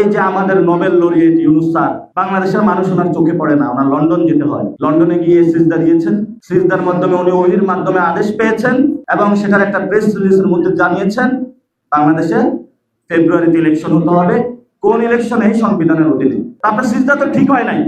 এই যে আমাদের নোবেল লরিয়েট ইউনুস স্যার, বাংলাদেশের মানুষ ওনার চোখে পড়ে না, ওনার লন্ডন যেতে হয়। লন্ডনে গিয়ে সিজদা দিয়েছেন। সিজদার মাধ্যমে উনি ওহির মাধ্যমে আদেশ পেয়েছেন এবং সেটার একটা প্রেস রিলিজের মধ্যে জানিয়েছেন, বাংলাদেশে ফেব্রুয়ারিতে ইলেকশন হতে হবে। কোন ইলেকশনে এই সংবিধানের অধীনে। আপনার সিজদা তো ঠিক হয় নাই।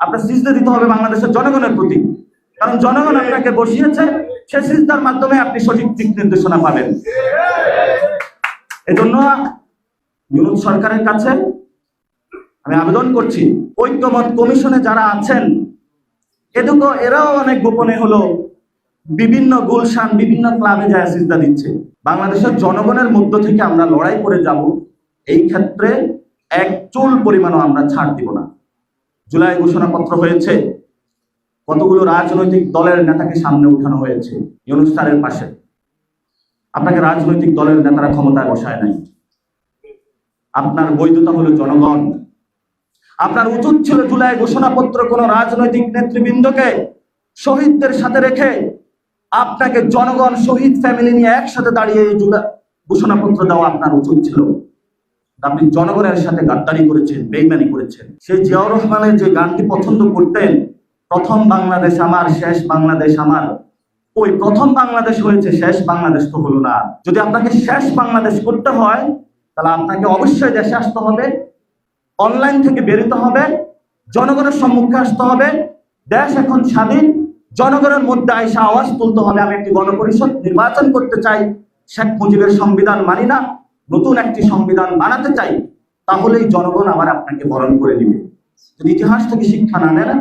আপনার সিজদা দিতে হবে বাংলাদেশের জনগণের প্রতি। কারণ জনগণ আপনাকে বসিয়েছে, সে সিজদার মাধ্যমে আপনি সঠিক দিক নির্দেশনা পাবেন। এজন্য ইউনুস সরকারের কাছে আমি আবেদন করছি, ঐক্যমত কমিশনে যারা আছেন, এদুকো এরাও অনেক গোপনে হলো, বিভিন্ন গুলশান, বিভিন্ন ক্লাবে যায় সিজদা দিচ্ছে। বাংলাদেশের জনগণের মধ্য থেকে আমরা লড়াই করে যাব, এই ক্ষেত্রে এক চুল পরিমাণও আমরা ছাড় দিব না। জুলাই ঘোষণাপত্র হয়েছে, কতগুলো রাজনৈতিক দলের নেতাকে সামনে উঠানো হয়েছে, ইউনুস স্যারের পাশে। আপনাকে রাজনৈতিক দলের নেতারা ক্ষমতায় বসায় নাই। আপনার বৈধতা হলো জনগণ। আপনার উচিত ছিল জুলাই ঘোষণাপত্র কোন রাজনৈতিক নেতৃবৃন্দকে শহীদদের সাথে রেখে আপনাকে জনগণ, শহীদ ফ্যামিলি নিয়ে একসাথে দাঁড়িয়ে ঘোষণাপত্র দেওয়া আপনার উচিত ছিল। আপনি জনগণের সাথে গাদ্দারি করেছেন, বেইমানি করেছেন। সেই জিয়াউর রহমানের যে গানটি পছন্দ করতেন, প্রথম বাংলাদেশ আমার, শেষ বাংলাদেশ আমার। ওই প্রথম বাংলাদেশ হয়েছে, শেষ বাংলাদেশ তো হলো না। যদি আপনাকে শেষ বাংলাদেশ করতে হয়, তাহলে আপনাকে অবশ্যই দেশে আসতে হবে। অনলাইন থেকে বেরোতে হবে, জনগণের সম্মুখে আসতে হবে, দেশ এখন স্বাধীন, জনগণের মধ্যে আইসা আওয়াজ তুলতে হবে। আমি একটি গণপরিষদ নির্বাচন করতে চাই, শেখ মুজিবের সংবিধান মানি না, নতুন একটি সংবিধান বানাতে চাই, তাহলেই জনগণ আবার আপনাকে বরণ করে দিবে যদি ইতিহাস থেকে শিক্ষা না নেন,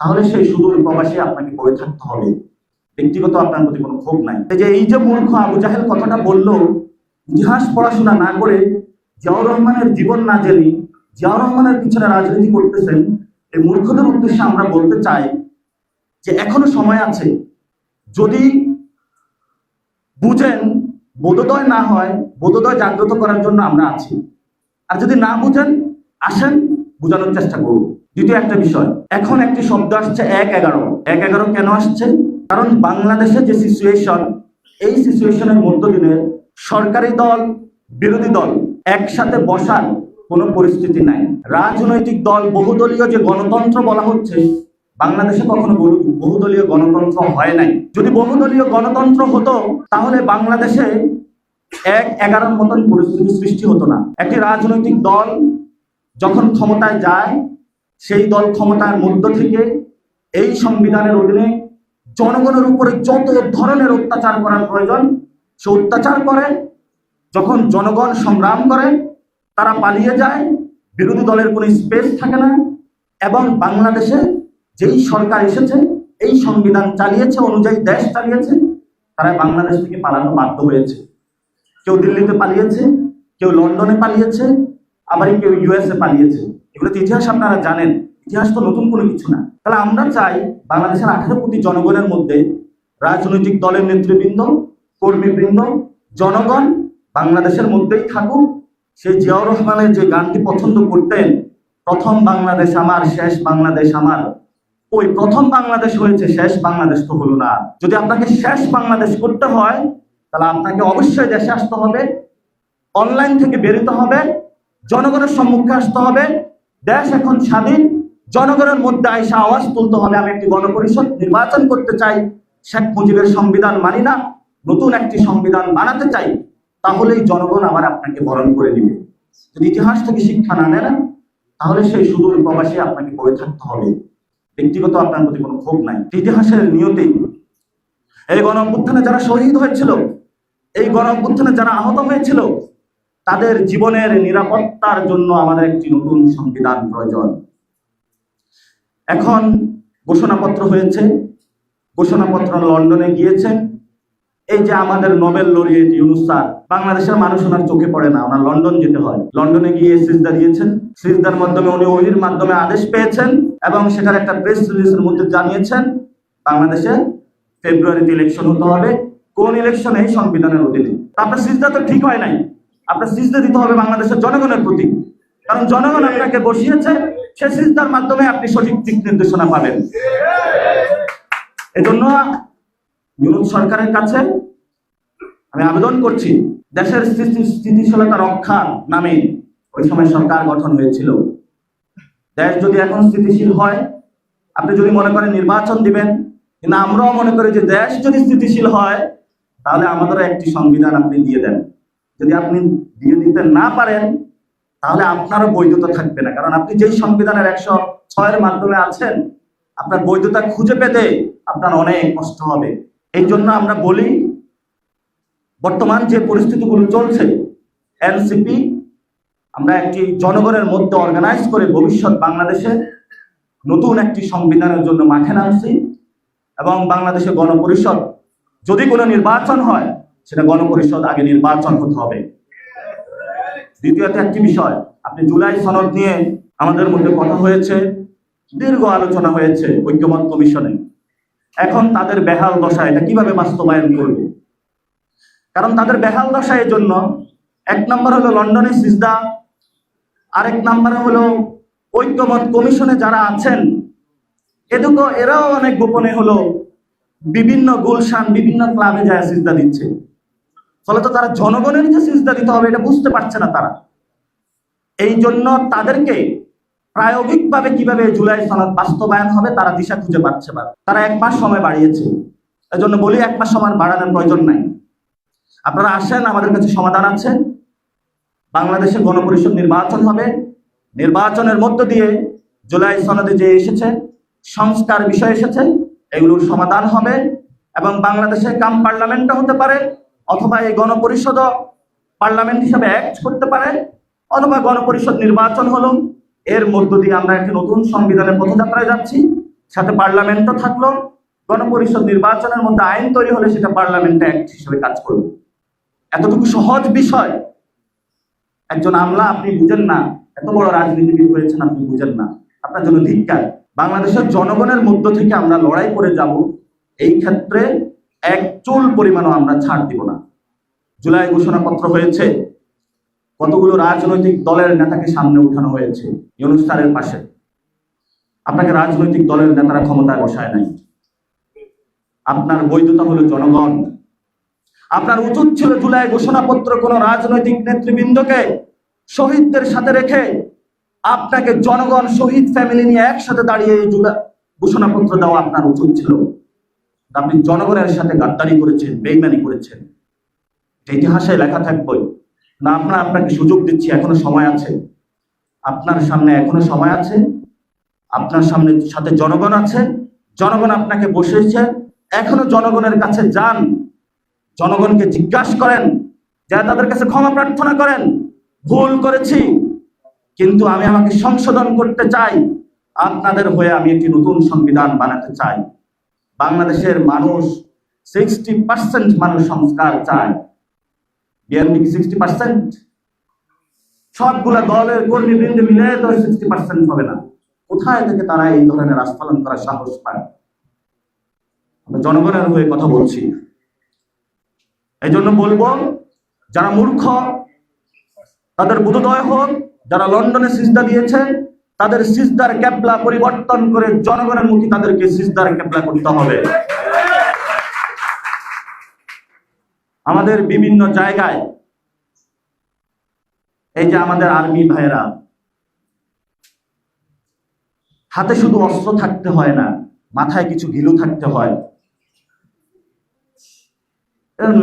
তাহলে সেই সুদূর প্রবাসী আপনাকে পড়ে থাকতে হবে। ব্যক্তিগত আপনার প্রতি কোনো ক্ষোভ নাই। যে, এই যে মূর্খ আবু জাহেল কথাটা বলল, ইতিহাস পড়াশোনা না করে জিয়াউর রহমানের জীবন না জেনে জিয়াউর রহমানের পিছনে রাজনীতি করতেছেন, এই মূর্খদের উদ্দেশ্যে আমরা বলতে চাই যে এখনও সময় আছে, যদি বুঝেন বোধোদয় না হয়, বোধোদয় জাগ্রত করার জন্য আমরা আছি। আর যদি না বুঝেন, আসেন, বোঝানোর চেষ্টা করব দ্বিতীয় একটা বিষয়, এখন একটি শব্দ আসছে এক এগারো। এক এগারো কেন আসছে? কারণ বাংলাদেশে যে সিচুয়েশন এই সিচুয়েশনের মধ্য দিয়ে সরকারি দল, বিরোধী দল একসাথে বসার কোনো পরিস্থিতি নাই। রাজনৈতিক দল, বহুদলীয় যে গণতন্ত্র বলা হচ্ছে, বাংলাদেশে কখনো বহু- বহুদলীয় গণতন্ত্র হয় নাই। যদি বহুদলীয় গণতন্ত্র হতো, তাহলে বাংলাদেশে এক এগারোর মতন পরিস্থিতি সৃষ্টি হতো না। একটি রাজনৈতিক দল যখন ক্ষমতায় যায়, সেই দল ক্ষমতার মধ্য থেকে এই সংবিধানের অধীনে জনগণের উপরে যত ধরনের অত্যাচার করার প্রয়োজন, সে অত্যাচার করে। যখন জনগণ সংগ্রাম করে তারা পালিয়ে যায়, বিরোধী দলের কোনো স্পেস থাকে না, এবং বাংলাদেশে যেই সরকার এসেছে, এই সংবিধান চালিয়েছে অনুযায়ী দেশ চালিয়েছে, তারা বাংলাদেশ থেকে পালানো বাধ্য হয়েছে। কেউ দিল্লিতে পালিয়েছে, কেউ লন্ডনে পালিয়েছে, আবার কেউ ইউএসএ পালিয়েছে। এগুলো ইতিহাস আপনারা জানেন, ইতিহাস তো নতুন কোনো কিছু না। তাহলে আমরা চাই বাংলাদেশের আঠারো কোটি জনগণের মধ্যে রাজনৈতিক দলের নেতৃবৃন্দ, কর্মীবৃন্দ, জনগণ বাংলাদেশের মধ্যেই থাকুক সেই জিয়াউর রহমানের যে গানটি পছন্দ করতেন, প্রথম বাংলাদেশ আমার, শেষ বাংলাদেশ আমার ওই প্রথম বাংলাদেশ হয়েছে, শেষ বাংলাদেশ তো হলো না যদি আপনাকে শেষ বাংলাদেশ করতে হয়, তাহলে আপনাকে অবশ্যই দেশে আসতে হবে, অনলাইন থেকে বেরোতে হবে, জনগণের সম্মুখে আসতে হবে, দেশ এখন স্বাধীন, জনগণের মধ্যে আইসা আওয়াজ তুলতে হবে, আমি একটি গণপরিষদ নির্বাচন করতে চাই, শেখ মুজিবের সংবিধান মানি না, নতুন একটি সংবিধান বানাতে চাই তাহলেই জনগণ আবার আপনাকে বরণ করে দিবে যদি ইতিহাস থেকে শিক্ষা না নেন, তাহলে সেই সুদূর প্রবাসে আপনাকে পড়ে থাকতে হবে। ব্যক্তিগত আপনার প্রতি কোনো ক্ষোভ নাই। ইতিহাসের নিয়তেই এই গণ যারা শহীদ হয়েছিল, এই গণ যারা আহত হয়েছিল, তাদের জীবনের নিরাপত্তার জন্য আমাদের একটি নতুন সংবিধান প্রয়োজন। এখন ঘোষণাপত্র হয়েছে, ঘোষণাপত্র লন্ডনে গিয়েছেন এই যে আমাদের নোবেল লরিয়েট ইউনুস স্যার, বাংলাদেশের মানুষ ওনার চোখে পড়ে না, ওনার লন্ডন যেতে হয়। লন্ডনে গিয়ে সিজদা দিয়েছেন। সিজদার মাধ্যমে উনি ওহির মাধ্যমে আদেশ পেয়েছেন এবং সেটার একটা প্রেস রিলিজের মধ্যে জানিয়েছেন, বাংলাদেশে ফেব্রুয়ারিতে ইলেকশন হতে হবে। কোন ইলেকশনে? এই সংবিধানের অধীনে। আপনার সিজদা তো ঠিক হয় নাই। আপনার সিজদা দিতে হবে বাংলাদেশের জনগণের প্রতি। কারণ জনগণ আপনাকে বসিয়েছে, সে সিজদার মাধ্যমে আপনি সঠিক দিক নির্দেশনা পাবেন। এজন্য ইউনুস সরকারের কাছে আমি আবেদন করছি, দেশের স্থিতি স্থিতিশীলতা রক্ষার নামে ওই সময় সরকার গঠন হয়েছিল। দেশ যদি এখন স্থিতিশীল হয়, আপনি যদি মনে করেন নির্বাচন দিবেন, কিন্তু আমরাও মনে করি যে দেশ যদি স্থিতিশীল হয়, তাহলে আমাদেরও একটি সংবিধান আপনি দিয়ে দেন। যদি আপনি দিয়ে দিতে না পারেন, তাহলে আপনারও বৈধতা থাকবে না। কারণ আপনি যেই সংবিধানের একশো ছয়ের মাধ্যমে আছেন, আপনার বৈধতা খুঁজে পেতে আপনার অনেক কষ্ট হবে। এই জন্য আমরা বলি, বর্তমান যে পরিস্থিতিগুলো চলছে, এনসিপি, আমরা একটি জনগণের মধ্যে অর্গানাইজ করে ভবিষ্যৎ বাংলাদেশে নতুন একটি সংবিধানের জন্য মাঠে নামছি এবং বাংলাদেশে গণপরিষদ যদি কোনো নির্বাচন হয়, সেটা গণপরিষদ আগে নির্বাচন হতে হবে। দ্বিতীয়ত একটি বিষয়, আপনি জুলাই সনদ নিয়ে আমাদের মধ্যে কথা হয়েছে, দীর্ঘ আলোচনা হয়েছে ঐক্যমত কমিশনে। এখন তাদের বেহাল দশা এটা কীভাবে বাস্তবায়ন করবে? কারণ তাদের বেহাল দশা এর জন্য এক নম্বর হলো লন্ডনের সিজদা, আরেক নম্বরে হলো ঐক্যমত কমিশনে যারা আছেন, এদুকো এরাও অনেক গোপনে হলো বিভিন্ন গুলশান, বিভিন্ন ক্লাবে যায় সিজদা দিচ্ছে। ফলে তো তারা জনগণের যে সিজদা দিতে হবে এটা বুঝতে পারছে না তারা। এই জন্য তাদেরকে প্রায়োগিকভাবে কীভাবে জুলাই সনদ বাস্তবায়ন হবে, তারা দিশা খুঁজে পাচ্ছে না। তারা এক মাস সময় বাড়িয়েছে। এজন্য বলি, এক মাস সময় বাড়ানোর প্রয়োজন নাই। আপনারা আসেন, আমাদের কাছে সমাধান আছে। বাংলাদেশে গণপরিষদ নির্বাচন হবে। নির্বাচনের মধ্য দিয়ে জুলাই সনদে যে এসেছে, সংস্কার বিষয় এসেছে, এগুলোর সমাধান হবে এবং বাংলাদেশে কাম পার্লামেন্টও হতে পারে অথবা এই গণপরিষদও পার্লামেন্ট হিসাবে অ্যাক্ট করতে পারে, অথবা গণপরিষদ নির্বাচন হলো। এর মধ্য দিয়ে আমরা একটি নতুন সংবিধানের পথযাত্রায় যাচ্ছি। সাথে পার্লামেন্টও থাকল। গণপরিষদ নির্বাচনের মধ্যে আইন তৈরি হলে সেটা পার্লামেন্টে অ্যাক্ট হিসেবে কাজ করবে। এতটুকু সহজ বিষয়। একজন আমলা, আপনি বুঝেন না। এত বড় রাজনীতিবিদ হয়েছেন, আপনি বুঝেন না। আপনার জন্য ধিক্কার। বাংলাদেশের জনগণের মধ্য থেকে আমরা লড়াই করে যাব। এই ক্ষেত্রে এক চুল পরিমাণও আমরা ছাড় দিব না। জুলাই ঘোষণাপত্র হয়েছে। কতগুলো রাজনৈতিক দলের নেতাকে সামনে উঠানো হয়েছে? অনুষ্ঠানের পাশে। আপনাকে রাজনৈতিক দলের নেতারা ক্ষমতায় বসায় নাই। আপনার বৈধতা হলো জনগণ। আপনার উচিত ছিল জুলাই ঘোষণাপত্র কোন রাজনৈতিক নেতৃবৃন্দকে শহীদদের সাথে রেখে আপনাকে জনগণ, শহীদ ফ্যামিলি নিয়ে একসাথে দাঁড়িয়ে এই জুলাই ঘোষণাপত্র দেওয়া আপনার উচিত ছিল। আপনি জনগণের সাথে গাদ্দারি করেছেন, বেইমানি করেছেন। ইতিহাসে লেখা থাকবে না আপনার আপনাকে সুযোগ দিচ্ছি, এখনও সময় আছে। আপনার সামনে এখনও সময় আছে। আপনার সামনে সাথে জনগণ আছে। জনগণ আপনাকে বসেছে এখনও জনগণের কাছে যান। জনগণকে জিজ্ঞাসা করেন। যারা তাদের কাছে ক্ষমা প্রার্থনা করেন, ভুল করেছি, কিন্তু আমি আমাকে সংশোধন করতে চাই। আপনাদের হয়ে আমি একটি নতুন সংবিধান বানাতে চাই। বাংলাদেশের মানুষ সিক্সটি পার্সেন্ট মানুষ সংস্কার চায়। বিএনপি সবগুলা দলের মিলে তো সিক্সটি পার্সেন্ট হবে না। কোথায় থেকে তারা এই ধরনের করার সাহস পায়? আমরা জনগণের হয়ে কথা বলছি। এই জন্য বলব, যারা মূর্খ, তাদের বোধোদয় হোক, যারা লন্ডনে সিজদা দিয়েছে তাদের সিজদার ক্যাবলা পরিবর্তন করে জনগণের মুখী তাদেরকে সিজদার ক্যাবলা করতে হবে। আমাদের বিভিন্ন জায়গায় এই যে আমাদের আর্মি ভাইয়েরা, হাতে শুধু অস্ত্র থাকতে হয় না, মাথায় কিছু ঘিলু থাকতে হয়।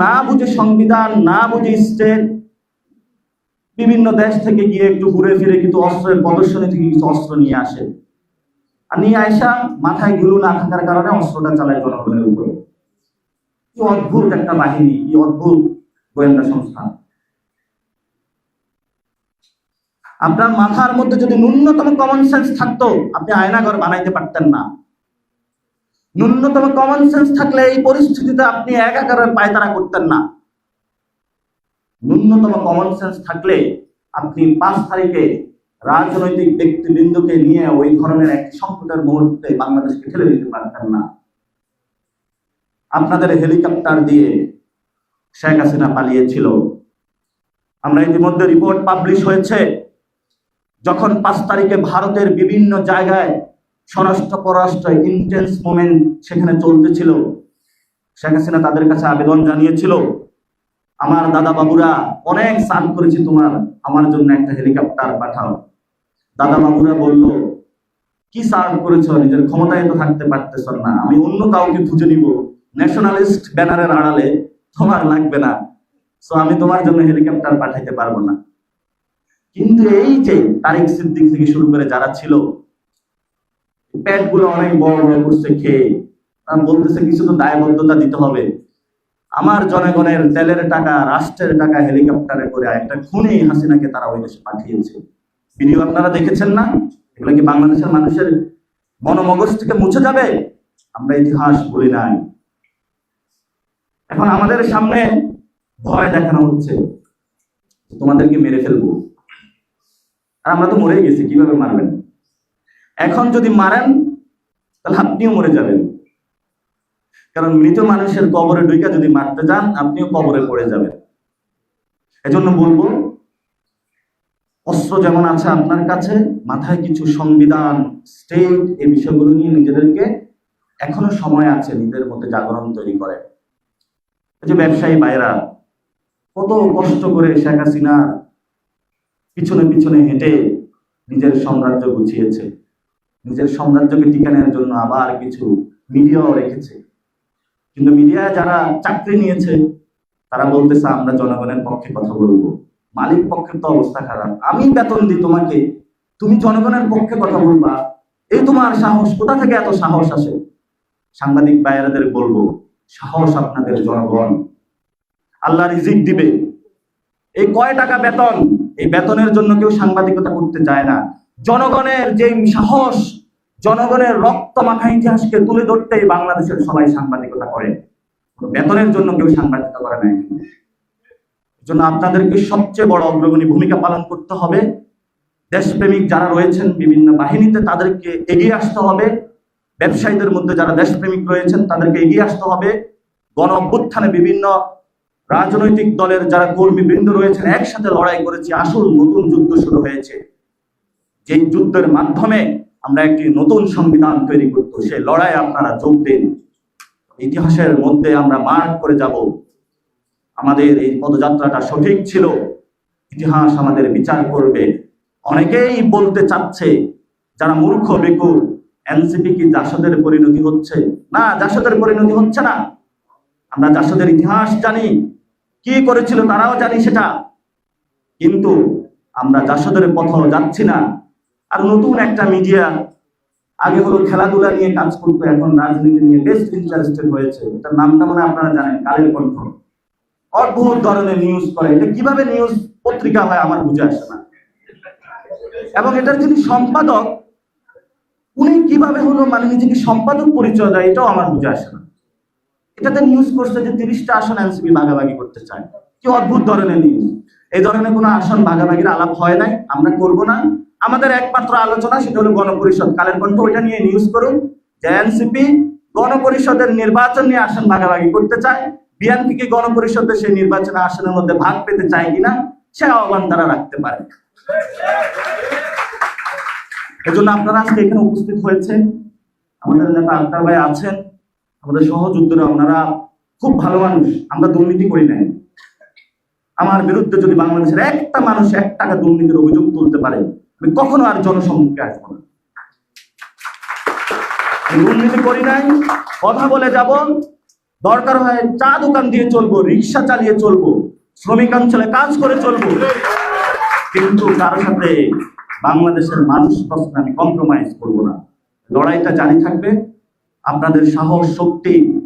না বুঝে সংবিধান, না বুঝে স্টেট, বিভিন্ন দেশ থেকে গিয়ে একটু ঘুরে ফিরে কিন্তু অস্ত্রের প্রদর্শনী থেকে কিছু অস্ত্র নিয়ে আসে। আর নিয়ে আয়সা মাথায় ঘিলু না থাকার কারণে অস্ত্রটা চালায় জনগণের উপরে। কি অদ্ভুত একটা বাহিনী, কি অদ্ভুত গোয়েন্দা সংস্থা। আপনার মাথার মধ্যে যদি ন্যূনতম কমন সেন্স থাকতো, আপনি আয়নাঘর বানাইতে পারতেন না। ন্যূনতম কমন সেন্স থাকলে এই পরিস্থিতিতে আপনি একাকারের পায়তারা করতেন না। ন্যূনতম কমন সেন্স থাকলে আপনি পাঁচ তারিখে রাজনৈতিক ব্যক্তিবৃন্দকে নিয়ে ওই ধরনের একটি সংকটের মুহূর্তে বাংলাদেশকে ঠেলে দিতে পারতেন না। আপনাদের হেলিকপ্টার দিয়ে শেখ হাসিনা পালিয়েছিল। আমরা ইতিমধ্যে রিপোর্ট পাবলিশ হয়েছে। যখন পাঁচ তারিখে ভারতের বিভিন্ন জায়গায় স্বরাষ্ট্র, পররাষ্ট্র ইন্টেন্স মোমেন্ট সেখানে চলতেছিল। শেখ হাসিনা তাদের কাছে আবেদন জানিয়েছিল, আমার দাদা বাবুরা অনেক সার্ভ করেছি তোমার, আমার জন্য একটা হেলিকপ্টার পাঠাও। দাদা বাবুরা বলল, কি সার্ভ করেছ? নিজের ক্ষমতায় তো থাকতে পারতেছ না। আমি অন্য কাউকে খুঁজে নিব। ন্যাশনালিস্ট ব্যানারের আড়ালে তোমার লাগবে না। সো আমি তোমার জন্য হেলিকপ্টার পাঠাইতে পারব না। কিন্তু এই যে তারিক সিদ্দিক থেকে শুরু করে যারা ছিল পেটগুলো অনেক বড় বড় করছে খেয়ে। বলতেছে, কিছু তো দায়বদ্ধতা দিতে হবে। আমার জনগণের তেলের টাকা, রাষ্ট্রের টাকা হেলিকপ্টারে করে একটা খুনি হাসিনাকে তারা ওই দেশে পাঠিয়েছে। ভিডিও আপনারা দেখেছেন না? এগুলো কি বাংলাদেশের মানুষের মনোমগজ থেকে মুছে যাবে? আমরা ইতিহাস বলি নাই। এখন আমাদের সামনে ভয় দেখানো হচ্ছে। তোমাদেরকে মেরে ফেলব। আর আমরা তো মরে গেছি, কীভাবে মারবেন? এখন যদি মারেন, তাহলে আপনিও মরে যাবেন। কারণ মৃত মানুষের কবরে ঢুকে যদি মারতে যান, আপনিও কবরে পড়ে যাবেন। এজন্য বলব, অস্ত্র যেমন আছে আপনার কাছে, মাথায় কিছু সংবিধান স্টেট এই বিষয়গুলো নিয়ে নিজেদেরকে এখনও সময় আছে নিজেদের মধ্যে জাগরণ তৈরি করে যে ব্যবসায়ী বাইরা কত কষ্ট করে শেখ হাসিনা পিছনে পিছনে হেঁটে নিজের সাম্রাজ্য গুছিয়েছে, নিজের সাম্রাজ্যকে টিকানোর জন্য আবার কিছু মিডিয়াও রেখেছে। কিন্তু মিডিয়ায় যারা চাকরি নিয়েছে, তারা বলতেছে, আমরা জনগণের পক্ষে কথা বলব। মালিক পক্ষের তো অবস্থা খারাপ। আমি বেতন দিই তোমাকে। তুমি জনগণের পক্ষে কথা বলবা। এই তোমার সাহস, কোথা থেকে এত সাহস আসে? সাংবাদিক বাইরাদের বলব সাহস আপনাদের জনগণ। আল্লাহ রিজিক দিবে। এই কয় টাকা বেতন, এই বেতনের জন্য কেউ সাংবাদিকতা করতে চায় না। জনগণের যে সাহস, জনগণের রক্ত মাখা ইতিহাসকে তুলে ধরতেই বাংলাদেশের সবাই সাংবাদিকতা করে। বেতনের জন্য কেউ সাংবাদিকতা করে না এখানে। জন্য আপনাদেরকে সবচেয়ে বড় অগ্রগণী ভূমিকা পালন করতে হবে। দেশপ্রেমিক যারা রয়েছেন বিভিন্ন বাহিনীতে, তাদেরকে এগিয়ে আসতে হবে। ব্যবসায়ীদের মধ্যে যারা দেশপ্রেমিক রয়েছেন, তাদেরকে এগিয়ে আসতে হবে। গণ অভ্যুত্থানে বিভিন্ন রাজনৈতিক দলের যারা কর্মীবৃন্দ রয়েছেন, একসাথে লড়াই করেছি। আসল নতুন যুদ্ধ শুরু হয়েছে। যে যুদ্ধের মাধ্যমে আমরা একটি নতুন সংবিধান তৈরি করতে সেই লড়াই আপনারা যোগ দিন। ইতিহাসের মধ্যে আমরা মার্ক করে যাব। আমাদের এই পদযাত্রাটা সঠিক ছিল। ইতিহাস আমাদের বিচার করবে। অনেকেই বলতে চাচ্ছে, যারা মূর্খ, বেকুর এনসিপি কি জাসদের পরিণতি হচ্ছে? না, জাসদের পরিণতি হচ্ছে না। আমরা জাসদের ইতিহাস জানি। কি করেছিল তারাও জানি সেটা। কিন্তু আমরা জাসদের পথ যাচ্ছি না। আর নতুন একটা মিডিয়া আগে হলো খেলাধুলা নিয়ে কাজ করতো, এখন রাজনীতি নিয়ে বেস্ট ইন্টারেস্টেড হয়েছে। এটার নামটা মানে আপনারা জানেন, কালের কণ্ঠ। অদ্ভুত ধরনের নিউজ করে। এটা কীভাবে নিউজ পত্রিকা হয় আমার বুঝে আসে না। এবং এটার যিনি সম্পাদক উনি কীভাবে হলো মানে নিজেকে সম্পাদক পরিচয় দেয়, এটাও আমার বুঝে আসে না। এটাতে নিউজ করছে যে তিরিশটা আসন এনসিপি ভাগাভাগি করতে চায়। কি অদ্ভুত ধরনের নিউজ এই ধরনের কোনো আসন ভাগাভাগির আলাপ হয় নাই, আমরা করব না। আমাদের একমাত্র আলোচনা সেটা হলো গণপরিষদ। কালের কণ্ঠ ওইটা নিয়ে নিউজ করুন যে এনসিপি গণপরিষদের নির্বাচন নিয়ে আসন ভাগাভাগি করতে চায়। বিএনপি কি গণপরিষদের সেই নির্বাচনে আসনের মধ্যে ভাগ পেতে চায় কিনা, সে আহ্বান তারা রাখতে পারে। এজন্য আপনারা আজকে এখানে উপস্থিত হয়েছে। আমাদের নেতা আক্তার ভাই আছেন, আমাদের সহযোদ্ধারা, ওনারা খুব ভালো মানুষ, আমরা দুর্নীতি করি নাই। আমার বিরুদ্ধে যদি বাংলাদেশের একটা মানুষ এক টাকা দুর্নীতির অভিযোগ তুলতে পারে, আমি কখনো আর জনসম্মুখে আসব না। দুর্নীতি করি নাই, কথা বলে যাব, দরকার হয় চা দোকান দিয়ে চলবো, রিক্সা চালিয়ে চলবো, শ্রমিক অঞ্চলে কাজ করে চলবো। কিন্তু কারও সাথে বাংলাদেশের মানুষ প্রশ্নে আমি কম্প্রোমাইজ করব না। লড়াইটা জারি থাকবে। আপনাদের সাহস, শক্তি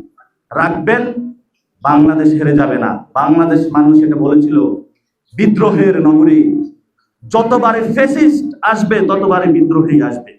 রাখবেন। বাংলাদেশ হেরে যাবে না। বাংলাদেশ মানুষ এটা বলেছিল, বিদ্রোহের নগরী। যতবারে ফেসিস্ট আসবে, ততবারে বিদ্রোহী আসবে।